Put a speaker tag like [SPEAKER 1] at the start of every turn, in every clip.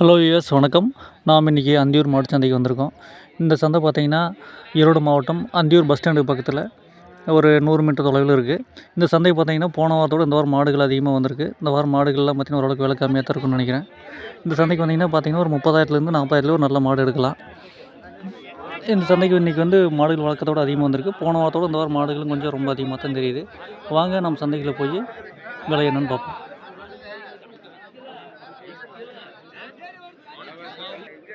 [SPEAKER 1] Hello US வணக்கம். நாம் இன்றைக்கி அந்தியூர் மாட்டு சந்தைக்கு வந்திருக்கோம். இந்த சந்தை பார்த்திங்கன்னா ஈரோடு மாவட்டம் அந்தியூர் பஸ் ஸ்டாண்டுக்கு பக்கத்தில் ஒரு நூறு மீட்டர் தொலைவில் இருக்குது இந்த சந்தை பார்த்திங்கன்னா போன வாரத்தோட இந்த வாரம் மாடுகள் அதிகமாக வந்திருக்கு. இந்த வாரம் மாடுகள்லாம் பார்த்திங்கன்னா ஓரளவுக்கு விலை கம்மியாக தான் இருக்கும்னு நினைக்கிறேன். இந்த சந்தைக்கு வந்திங்கன்னா பார்த்திங்கன்னா ஒரு முப்பதாயிரத்துலேருந்து நாற்பதாயிரத்துல ஒரு நல்ல மாடு எடுக்கலாம். இந்த சந்தைக்கு இன்றைக்கி வந்து மாடுகள் வழக்கத்தோட அதிகமாக வந்திருக்கு. போன வாரத்தோட இந்த வாரம் மாடுகளும் கொஞ்சம் ரொம்ப அதிகமாக தான் தெரியுது. வாங்க நம்ம சந்தைக்குள்ள போய் விலை என்னென்னு பார்ப்போம்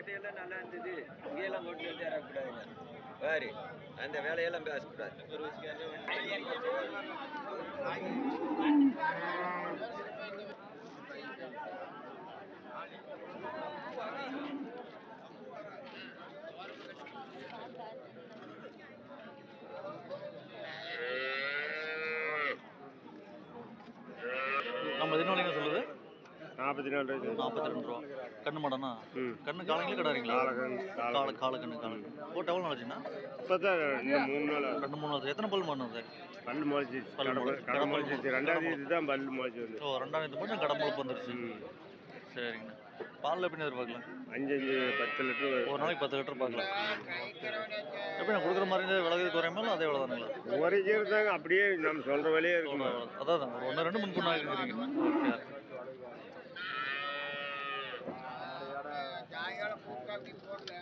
[SPEAKER 2] இங்கிட்டெல்லாம் நல்லா இருந்தது இங்கெல்லாம் கொண்டு வந்து இறக்கக்கூடாதுங்க பாரு. அந்த வேலையெல்லாம் பேசக்கூடாது
[SPEAKER 1] நம்ம என்ன
[SPEAKER 3] நாற்பத்தி நாலு ரூபாய்க்கு
[SPEAKER 1] நாற்பத்தி ரெண்டு ரூபா. கண்ணு மாடனா? கண்ணு காலங்களே கிடாருங்களா கால கால கண்ணு கால போட்டு எவ்வளோ நாச்சுன்னா
[SPEAKER 3] இப்போ தான் மூணு நாள்.
[SPEAKER 1] ரெண்டு மூணு நாள். எத்தனை பல் அது?
[SPEAKER 3] பல்லு முளைச்சிச்சு
[SPEAKER 1] பல்லு
[SPEAKER 3] கடை
[SPEAKER 1] முளைச்சு-
[SPEAKER 3] கடை
[SPEAKER 1] கடை
[SPEAKER 3] முளைச்சிச்சு
[SPEAKER 1] முளைச்சு.
[SPEAKER 3] ரெண்டாவது தான் பல்லு முளைச்சி வந்து.
[SPEAKER 1] ஓ ரெண்டாயிரத்து மட்டும் கடை முழுப்பு வந்துருச்சு. சரிங்கண்ணா. பாலில் எப்படி எதிர்பார்க்கலாம்
[SPEAKER 3] அஞ்சு அஞ்சு பத்து லிட்டர்.
[SPEAKER 1] ஒரு நாளைக்கு பத்து லிட்டர் பார்க்கலாம். எப்படி நான் கொடுக்குற மாதிரி இருந்தால் விலகு குறையுமா இல்லை அதே விலை தானுங்களா
[SPEAKER 3] குறைக்கிறது தாங்க அப்படியே நம்ம சொல்கிற வேலையே இருக்குமா?
[SPEAKER 1] அதான் ஒன்று ரெண்டு முன் பின்னா இருக்கிறீங்க. ஓகே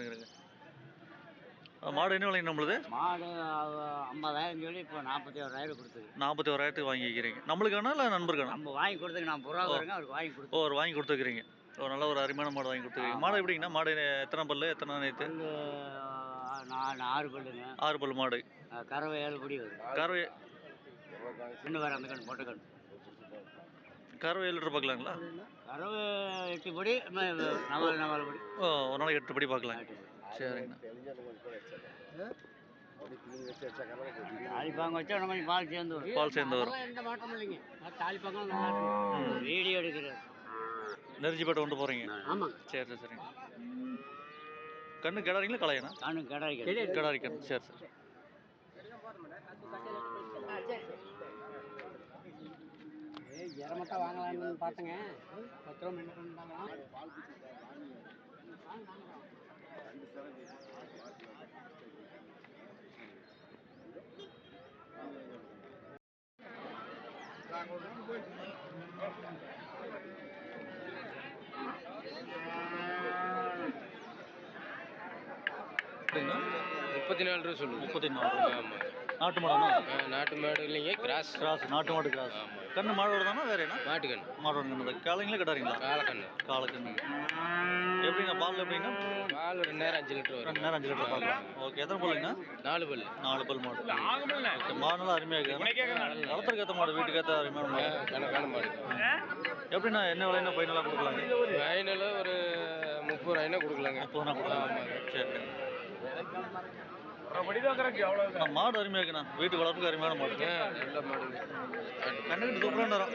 [SPEAKER 1] இருக்குங்க மாடு என்ன விலைங்க நம்மளுது?
[SPEAKER 4] மாடு ஐம்பதாயிரம் சொல்லி இப்போ நாற்பத்தி ஓராயிரம் கொடுத்துருக்கு
[SPEAKER 1] நாற்பத்தி ஓராயிரத்துக்கு வாங்கிக்கிறீங்க நம்மளுக்கானா இல்லை நண்பருக்கானா
[SPEAKER 4] நம்ம வாங்கி கொடுத்துக்கு நான் புறா வரேங்க அவருக்கு வாங்கி கொடுத்து
[SPEAKER 1] ஓ ஒரு வாங்கி கொடுத்துருக்கீங்க ஒரு நல்ல ஒரு அருமையான மாடு வாங்கி கொடுத்துருக்கீங்க. மாடு எப்படிங்கண்ணா? மாடு எத்தனை பல்லு எத்தனை நேற்று
[SPEAKER 4] நாலு ஆறு பல்லுங்க.
[SPEAKER 1] ஆறு பல்லு மாடு.
[SPEAKER 4] கறவை ஏழு படி வருது.
[SPEAKER 1] கறவை
[SPEAKER 4] சின்ன வேறு அந்த கண் பொட்டை கண்
[SPEAKER 1] கறவை ஏழு லிட்டர் பார்க்கலாங்களா?
[SPEAKER 4] கறவை எட்டு படி நாலு நாலு படி.
[SPEAKER 1] ஓ ஒரு நாளைக்கு எட்டு படி பார்க்கலாம். சரிங்கண்ணா.
[SPEAKER 4] தாலிப்பாங்க வச்சா நம்ம பால் சேர்ந்து வரும்.
[SPEAKER 1] பால் சேர்ந்து வரும்.
[SPEAKER 4] எந்த மாற்றம் இல்லைங்க. தாலிப்பாங்க நல்லா வீடியோ
[SPEAKER 1] நெருஞ்சிப்பேட்டை கொண்டு போகிறீங்க
[SPEAKER 4] ஆமாங்க
[SPEAKER 1] சரி சரி சரிங்க. கண்ணு கிடாரிங்களா கலையண்ணா
[SPEAKER 4] கண்ணு
[SPEAKER 1] கிடாரி. கண்ணு சரி சரி.
[SPEAKER 4] இரமட்டா வாங்கலாம்னு பார்த்தேங்க பத்து ரூபா என்ன பண்ணுறாங்க
[SPEAKER 5] முப்பத்தி நாலு ரூபா சொல்லுங்க.
[SPEAKER 1] முப்பத்தி நாலு
[SPEAKER 5] ஆமாம்
[SPEAKER 1] நாட்டு மாடாண்ணா
[SPEAKER 5] நாட்டு மாடு இல்லைங்க கிராஸ்.
[SPEAKER 1] கிராஸ் நாட்டு மாடு கிராஸ்.
[SPEAKER 5] ஆமாம்
[SPEAKER 1] கண்ணு மாடோட தானே வேற என்ன?
[SPEAKER 5] மாட்டுக்கண்ணு.
[SPEAKER 1] மாடோட கண்ணு தான் காலைங்களா கிடாரிங்களா
[SPEAKER 5] காலக்கண்ணு
[SPEAKER 1] காலக்கண்ணு எப்படிங்க பால் எப்படிங்க?
[SPEAKER 5] பால் ரெண்டு நேரம் அஞ்சு லிட்டர்
[SPEAKER 1] ரெண்டு நேரம் அஞ்சு லிட்டர் பார்க்கலாம் ஓகே எத்தனை பல்லுங்கண்ணா
[SPEAKER 5] நாலு பல்லு
[SPEAKER 1] நாலு பல் மாடு. ஓகே மாடு நல்லா அருமையாக இருக்குது வளர்த்துறக்கு ஏற்ற மாடு வீட்டுக்கு ஏற்ற அருமையான மாடு.
[SPEAKER 5] மாடு.
[SPEAKER 1] எப்படிண்ணா என்ன விலைன்னா ஃபைனலாக கொடுக்கலாங்க?
[SPEAKER 5] ஃபைனலாக ஒரு முப்பது ரூபாய்னா கொடுக்கலாங்க.
[SPEAKER 1] முப்பது நாள் கொடுக்கலாம் சரி. மாடு அருமையாக இருக்குண்ணா. வீட்டு வளர்ப்புக்கு அருமையான மாடு.
[SPEAKER 5] நல்ல மாடுங்க
[SPEAKER 1] கண்ணுக்கு சூப்பராக தரும்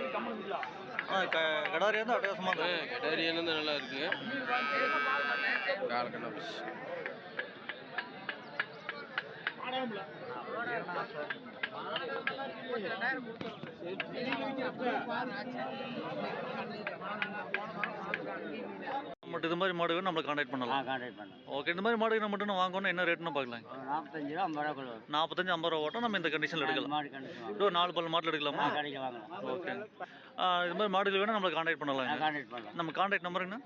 [SPEAKER 1] ஆ க கடாரியாக இருந்தால் அட்டகாசமாக இருக்கும்.
[SPEAKER 5] தான் நல்லா இருக்குங்க காலக்கண்ணா பஸ்
[SPEAKER 1] மட்டும் இது மாதிரி மாடு வேணும் நம்மளை கான்டாக்ட்
[SPEAKER 4] ஆ
[SPEAKER 1] பண்ணலாம்.
[SPEAKER 4] கான்டாக்ட் பண்ணேன்
[SPEAKER 1] ஓகே இந்த மாதிரி மாடு நம்ம மட்டும் வாங்கணும் என்ன ரேட்னு பார்க்கலாம்.
[SPEAKER 4] நாற்பத்தஞ்சு ரூபா ஐம்பது வரும்.
[SPEAKER 1] நாற்பத்தஞ்சு ஐம்பது ரூபா ஓட்டம் நம்ம இந்த கண்டிஷனில் எடுக்கலாம். ஒரு நாலு பல் மாட்டில் எடுக்கலாமா? ஓகே இது மாதிரி மாடுகள் வேணும் நம்மளை கான்டாக்ட் பண்ணலாங்க
[SPEAKER 4] நான் கான்டாக்ட் பண்ணலாம்.
[SPEAKER 1] நம்ம contact நம்பருங்கண்ணா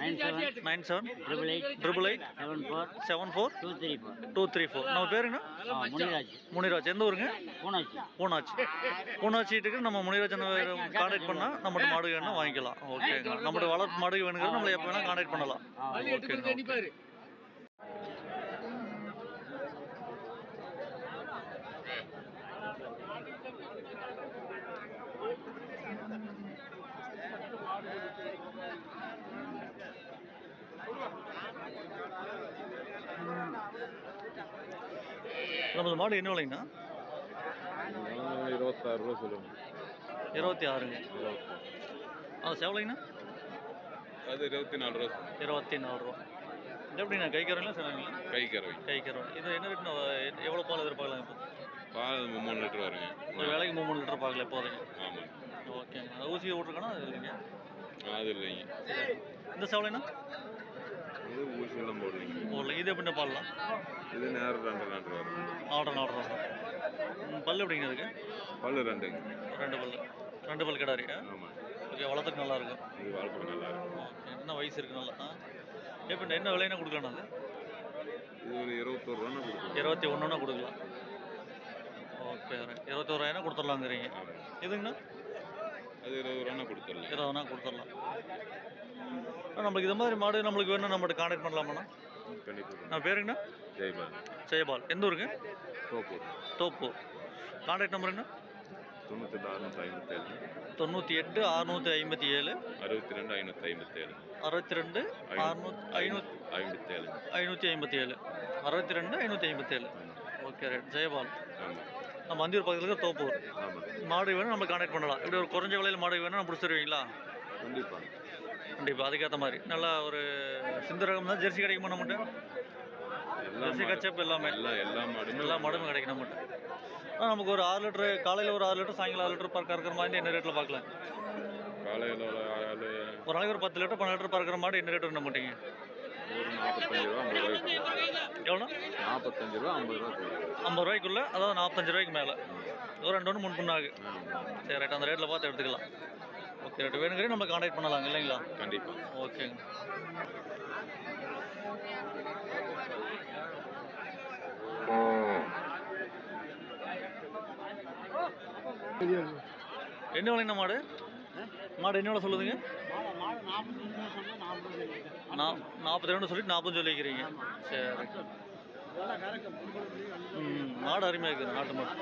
[SPEAKER 4] nine seven
[SPEAKER 1] nine
[SPEAKER 4] triple eight
[SPEAKER 1] triple eight
[SPEAKER 4] seven four
[SPEAKER 1] seven four
[SPEAKER 4] two three four
[SPEAKER 1] two three four நம்ம பேருங்கண்ணா
[SPEAKER 4] முனிராஜ்.
[SPEAKER 1] முனிராஜ். எந்த ஊருங்க?
[SPEAKER 4] பூனாச்சி
[SPEAKER 1] பூனாச்சி பூனாச்சிட்டுக்கு நம்ம முனிராஜன் கான்டாக்ட் பண்ணால் நம்மகிட்ட மாடு வேணும்னா வாங்கிக்கலாம். ஓகேங்க நம்மகிட்ட வளர்ப்பு மாடு வேணுங்கிறது நம்மளை எப்போ வேணால் கான்டாக்ட் பண்ணலாம்.
[SPEAKER 4] ஆ
[SPEAKER 1] ஓகேங்க நமது மாடு என்ன விலைங்கண்ணா?
[SPEAKER 6] இருபத்தாறு ரூபா சொல்லுங்க.
[SPEAKER 1] இருபத்தி ஆறுங்க. அது செவலைங்கண்ணா?
[SPEAKER 6] அது இருபத்தி நாலு ரூபா
[SPEAKER 1] இருபத்தி நாலு ரூபா. இது எப்படிண்ணா கை கறவைங்களா செவலைங்களா
[SPEAKER 6] கை கறவை
[SPEAKER 1] கை கறவை இது என்ன ரேட்னா எவ்வளோ பால் எதிர்பார்க்கலாம் இப்போ?
[SPEAKER 6] பால் மூணு லிட்டர் வருங்க.
[SPEAKER 1] ஒரு வேலைக்கு மூணு லிட்டர் பார்க்கல இப்போதைக்கு
[SPEAKER 6] ஆமாங்க
[SPEAKER 1] ஓகேங்க. அது ஊசி விட்ருக்கோன்னா அது இல்லைங்க.
[SPEAKER 6] அது இல்லைங்க.
[SPEAKER 1] இந்த செவலைண்ணா
[SPEAKER 6] இது ஊசியெல்லாம் போடலைங்க.
[SPEAKER 1] போடல. இது எப்படிண்ணா பால்லாம்?
[SPEAKER 6] இது நேரம் ரெண்டு ரெண்டு வரும்.
[SPEAKER 1] ஆர்டர் ஆர்டர் பல் எப்படிங்க இருக்கு?
[SPEAKER 6] பல்லு ரெண்டுங்க.
[SPEAKER 1] ரெண்டு பல் ரெண்டு பல் கிடாரி
[SPEAKER 6] ஆமாம்
[SPEAKER 1] ஓகே வளர்த்துக்கு நல்லா இருக்கும்
[SPEAKER 6] இது நல்லா இருக்கும்
[SPEAKER 1] ஓகே என்ன வயசு இருக்கு நல்லா? ஆ எப்படி என்ன விலைன்னா கொடுக்கலாம் அது?
[SPEAKER 6] இது ஒரு இருபத்தோரு ரூபா கொடுக்கலாம்.
[SPEAKER 1] இருபத்தி ஒன்றுனா கொடுக்கலாம். ஓகே இருபத்தோராயிரம் கொடுத்துடலாங்கிறீங்க.
[SPEAKER 6] ஆமாம்
[SPEAKER 1] இதுங்கண்ணா?
[SPEAKER 6] அது இருபது ரூபா கொடுத்துடலாம்.
[SPEAKER 1] இருபதுனா கொடுத்துடலாம். ஆ, நம்மளுக்கு இது மாதிரி மாடு நம்மளுக்கு வேணும் நம்மகிட்ட கான்டாக்ட் பண்ணலாமாண்ணா? நான் பேருங்கண்ணா?
[SPEAKER 6] ஜெய்பால்.
[SPEAKER 1] ஜெயபால். எந்த ஊருங்க?
[SPEAKER 6] தோப்பூர்.
[SPEAKER 1] தோப்பு கான்டாக்ட் நம்பருங்கண்ணா
[SPEAKER 6] தொண்ணூத்தெட்டு அறுநூற்றி ஐம்பத்தேழு.
[SPEAKER 1] தொண்ணூற்றி எட்டு அறுநூற்றி ஐம்பத்தி ஏழு
[SPEAKER 6] அறுபத்தி ரெண்டு ஐநூற்றி ஐம்பத்தேழு.
[SPEAKER 1] அறுபத்தி ரெண்டு அறுநூத்தி ஐநூற்றி
[SPEAKER 6] ஐம்பத்தேழு.
[SPEAKER 1] ஐநூற்றி ஐம்பத்தி ஏழு அறுபத்தி ரெண்டு ஐநூற்றி ஐம்பத்தேழு ஓகே ரைட். ஜெயபால். நம்ம அந்தியூர் பக்கத்தில் தோப்பூர் மாடு வேணும் நம்ம கான்டாக்ட் பண்ணலாம். இப்படி ஒரு குறைஞ்ச விலையில் மாடு வேணும் நம்ம பிடிச்சிருவீங்களா?
[SPEAKER 6] கண்டிப்பாக
[SPEAKER 1] கண்டிப்பாக அதுக்கேற்ற மாதிரி. நல்லா ஒரு சிந்து ரகம் தான் ஜெர்சி கிடைக்குமா நம்மகிட்ட?
[SPEAKER 6] எல்லா
[SPEAKER 1] ஜெர்சி கச்சப் எல்லாமே.
[SPEAKER 6] எல்லா எல்லா மாடுமே
[SPEAKER 1] எல்லா மாடும் கிடைக்கும் நம்மகிட்ட. நமக்கு ஒரு ஆறு லிட்டரு காலையில் ஒரு ஆறு லிட்டர் சாயங்காலம் ஆறு லிட்டர் இருக்கிற மாதிரி என்ன ரேட்டில் பார்க்கலாம்?
[SPEAKER 6] காலையில் ஒரு ஆளு
[SPEAKER 1] ஒரு நாளைக்கு ஒரு பத்து லிட்டர் பன்னெண்டு லிட்டர் பறக்கிற மாடு என்ன ரேட் நம்ம மாட்டீங்க?
[SPEAKER 6] ஒரு நாற்பத்தஞ்சு ரூபா ஐம்பது ரூபாய்க்கு
[SPEAKER 1] எவ்வளோ?
[SPEAKER 6] நாற்பத்தஞ்சு ரூபா ஐம்பது ரூபா.
[SPEAKER 1] ஐம்பது ரூபாய்க்குள்ள அதாவது நாற்பத்தஞ்சு ரூபாய்க்கு மேலே. ஒரு ரெண்டு ஒன்று முன்
[SPEAKER 6] ஆமாம்
[SPEAKER 1] சரி ரைட் அந்த ரேட்டில் பார்த்து எடுத்துக்கலாம். ஓகே ரைட் வேணுங்கிறே நம்ம கான்டாக்ட் பண்ணலாம் இல்லைங்களா?
[SPEAKER 6] கண்டிப்பாக
[SPEAKER 1] ஓகேங்க என்ன விலைங்க மாடு? மாடு என்ன விலை சொல்லுதுங்க? நா- நாற்பத்தி ரெண்டு சொல்லிட்டு நாற்பது சொல்லி வைக்கிறீங்க சரி. ம் மாடு அருமையாக இருக்குது நாட்டு மாடு.